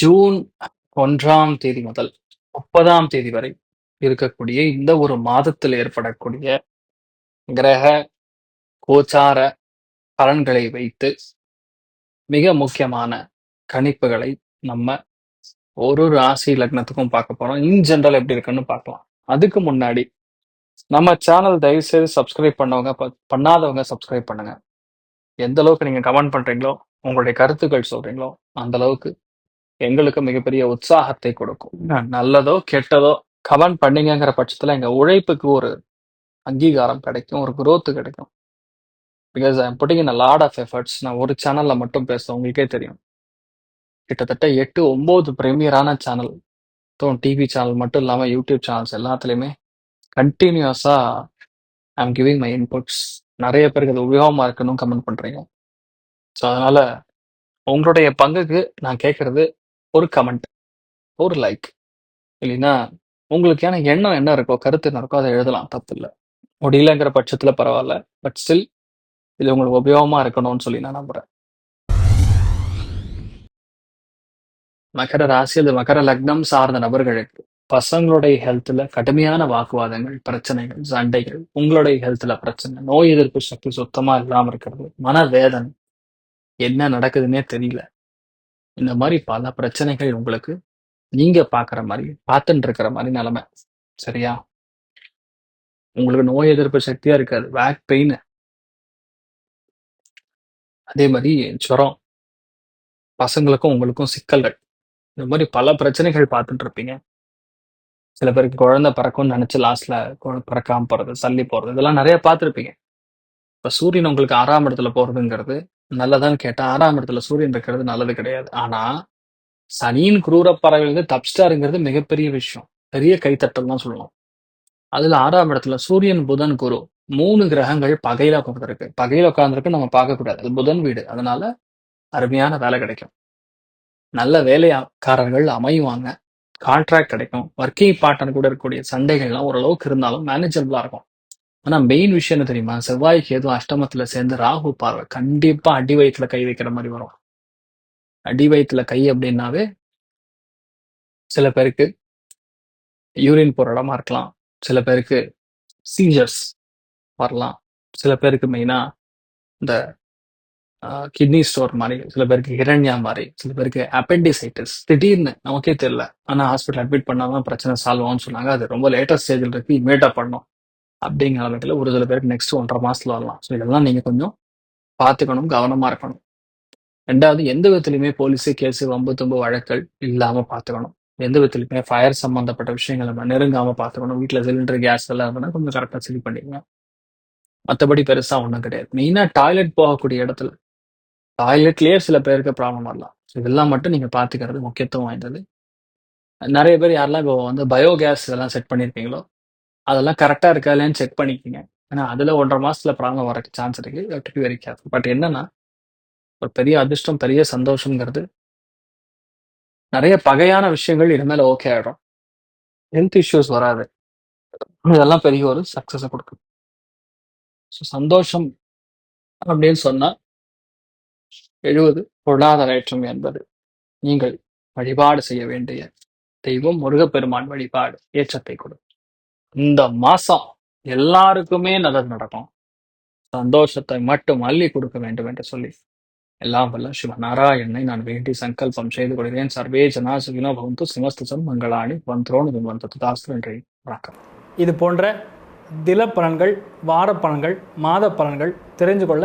June ஒன்றாம் தேதி முதல் முப்பதாம் தேதி வரை இருக்கக்கூடிய இந்த ஒரு மாதத்தில் ஏற்படக்கூடிய கிரக கோச்சார பலன்களை வைத்து மிக முக்கியமான கணிப்புகளை நம்ம ஒரு ராசி லக்னத்துக்கும் பார்க்க போறோம். இன் ஜென்ரல் எப்படி இருக்குன்னு பார்க்கலாம். அதுக்கு முன்னாடி நம்ம சேனல் தயவு செய்து சப்ஸ்கிரைப் பண்ணவங்க ப- பண்ணாதவங்க சப்ஸ்கிரைப் பண்ணுங்க. எந்த அளவுக்கு நீங்க கமெண்ட் பண்றீங்களோ உங்களுடைய கருத்துக்கள் சொல்றீங்களோ அந்த அளவுக்கு எங்களுக்கு மிகப்பெரிய உற்சாகத்தை கொடுக்கும். ந- நல்லதோ கெட்டதோ கமெண்ட் பண்ணீங்கங்கிற பட்சத்துல எங்க உழைப்புக்கு ஒரு அங்கீகாரம் கிடைக்கும் ஒரு growth கிடைக்கும். Because I putting in lot of efforts நான் ஒரு சேனல்ல மட்டும் பேசுறேன் உங்களுக்கே தெரியும். கிட்டத்தட்ட எட்டு ஒன்பது பிரீமியரான சேனல் டிவி சேனல் மட்டும் இல்லாம யூடியூப் சேனல்ஸ் எல்லாத்துலயுமே கண்டினியூஸா எம் கிவிங் மை இன்புட்ஸ் நிறைய பேருக்கு அது உபயோகமா இருக்குன்னு கமெண்ட் பண்றீங்க. ஸோ அதனால உங்களுடைய பங்குக்கு நான் கேட்கறது ஒரு கமெண்ட் ஒரு லைக் இல்லைன்னா உங்களுக்கான எண்ணம் என்ன இருக்கோ கருத்து என்ன இருக்கோ அதை எழுதலாம். தப்பு இல்லை. முடியலங்கிற பட்சத்தில் பரவாயில்ல. பட் ஸ்டில் இது உங்களுக்கு உபயோகமாக இருக்கணும்னு சொல்லி நான் நம்புகிறேன் மகர ராசி அது மகர லக்னம் சார்ந்த நபர்களுக்கு பசங்களுடைய ஹெல்த்ல கடுமையான வாக்குவாதங்கள் பிரச்சனைகள் சண்டைகள் உங்களுடைய ஹெல்த்ல பிரச்சனை நோய் எதிர்ப்பு சக்தி சுத்தமா இல்லாம இருக்கிறது மனவேதனை என்ன நடக்குதுன்னே தெரியல. இந்த மாதிரி பல பிரச்சனைகள் உங்களுக்கு நீங்க பாக்குற மாதிரி பார்த்துட்டு இருக்கிற மாதிரி நிலைமை. சரியா? உங்களுக்கு நோய் எதிர்ப்பு சக்தியா இருக்காது பேக் பெயின் அதே மாதிரி ஜுரம். பசங்களுக்கும் உங்களுக்கும் சிக்கல்கள். இந்த மாதிரி பல பிரச்சனைகள் பார்த்துட்டு இருப்பீங்க. சில பேருக்கு குழந்தை பிறக்கும்னு நினைச்சு லாஸ்ட்ல பிறக்காம போறது தள்ளி போறது இதெல்லாம் நிறைய பார்த்துருப்பீங்க. இப்ப சூரியன் உங்களுக்கு ஆறாம் இடத்துல போறதுங்கிறது நல்லதான்னு கேட்டா ஆறாம் இடத்துல சூரியன் இருக்கிறது நல்லது கிடையாது. ஆனா சனியின் குரூர பறவைகள் தப்ஸ்டாருங்கிறது மிகப்பெரிய விஷயம். பெரிய கைத்தட்டல் தான் சொல்லணும். அதுல ஆறாம் இடத்துல சூரியன் புதன் குரு மூணு கிரகங்கள் பகையில உட்காந்துருக்கு பகையில உட்காந்துருக்கு நம்ம பார்க்கக்கூடாது அது புதன் வீடு. அதனால அருமையான வேலை கிடைக்கும். நல்ல வேலைக்காரர்கள் அமையுவாங்க கான்ட்ராக்ட் கிடைக்கும் ஒர்க்கிங் பார்ட்னர் கூட இருக்கக்கூடிய சண்டைகள்லாம் ஓரளவுக்கு இருந்தாலும் மேனேஜபிளா இருக்கும். ஆனா மெயின் விஷயம் என்ன தெரியுமா? செவ்வாய்க்கு எதுவும் அஷ்டமத்துல சேர்ந்து ராகு பார்வை கண்டிப்பா அடி வயிற்றுல கை வைக்கிற மாதிரி வரும். அடி வயிற்றுல கை அப்படின்னாவே சில பேருக்கு யூரின் போற இடமா இருக்கலாம். சில பேருக்கு சீஜர்ஸ் வரலாம். சில பேருக்கு மெயினா இந்த கிட்னி ஸ்டோர் மாதிரி சில பேருக்கு ஹிரண்யா மாதிரி சில பேருக்கு அப்பெண்டிசைட்டிஸ் திடீர்னு நமக்கே தெரியல. ஆனால் ஹாஸ்பிட்டல் அட்மிட் பண்ணாதான் பிரச்சனை சால்வ் ஆகும்னு சொன்னாங்க. அது ரொம்ப லேட்டஸ்ட் ஸ்டேஜில் இருக்கு இமீடியட்டா பண்ணோம் அப்படிங்கிற அளவுக்கு ஒரு சில பேருக்கு நெக்ஸ்ட் ஒன்றரை மாசத்துல வரலாம். ஸோ இதெல்லாம் நீங்கள் கொஞ்சம் பார்த்துக்கணும் கவனமாக இருக்கணும். ரெண்டாவது எந்த விதத்துலையுமே போலீஸு கேஸு வம்பு தும்பு வழக்கல் இல்லாமல் பார்த்துக்கணும். எந்த விதத்துலையுமே ஃபயர் சம்மந்தப்பட்ட விஷயங்கள் நம்ம நெருங்காமல் பார்த்துக்கணும். வீட்டில் சிலிண்டர் கேஸ் எல்லாம் இருந்ததுன்னா கொஞ்சம் கரெக்டாக சரி பண்ணிக்கலாம் மற்றபடி பெருசாக ஒன்றும் கிடையாது. மெயினாக டாய்லெட் போகக்கூடிய இடத்துல டாய்லெட்லயே சில பேருக்கு ப்ராப்ளம் வரலாம் இதெல்லாம் மட்டும் நீங்க பார்த்துக்கிறது முக்கியத்துவம் வாய்ந்தது நிறைய பேர் யாரெல்லாம் இப்போ வந்து பயோகேஸ் இதெல்லாம் செட் பண்ணியிருக்கீங்களோ அதெல்லாம் கரெக்டா இருக்கா இல்லையான்னு செக் பண்ணிக்கோங்க ஏன்னா அதுல ஒன்றரை மாசத்துல ப்ராப்ளம் வரக்கு சான்ஸ் இருக்கு வெரி கேர்ஃபுல் பட் என்னன்னா ஒரு பெரிய அதிர்ஷ்டம் பெரிய சந்தோஷங்கிறது நெறைய பகையான விஷயங்கள் இனிமேல் ஓகே ஆயிடும். ஹெல்த் இஷ்யூஸ் வராது. இதெல்லாம் பெரிய ஒரு சக்சஸ குடுக்கும். ஸோ சந்தோஷம் அப்படின்னு சொன்னா 70 பொருளாதார ஏற்றம் என்பது நீங்கள் வழிபாடு செய்ய வேண்டிய தெய்வம் முருகப்பெருமான் வழிபாடு ஏற்றத்தை கொடுக்கும். இந்த மாசம் எல்லாருக்குமே நல்லது நடக்கும். சந்தோஷத்தை மட்டும் அள்ளி கொடுக்க வேண்டும் என்று சொல்லி எல்லாம் வல்ல சிவநாராயணனை நான் வேண்டி சங்கல்பம் செய்து கொள்கிறேன். சர்வே ஜனாசுகினோ பவந்து சிமஸ்துசம் மங்களாணி வந்தோன் விமந்த ததாஸ்து நன்றி வணக்கம். இது போன்ற தில பலன்கள் வார பலன்கள் மாத பலன்கள் தெரிஞ்சு கொள்ள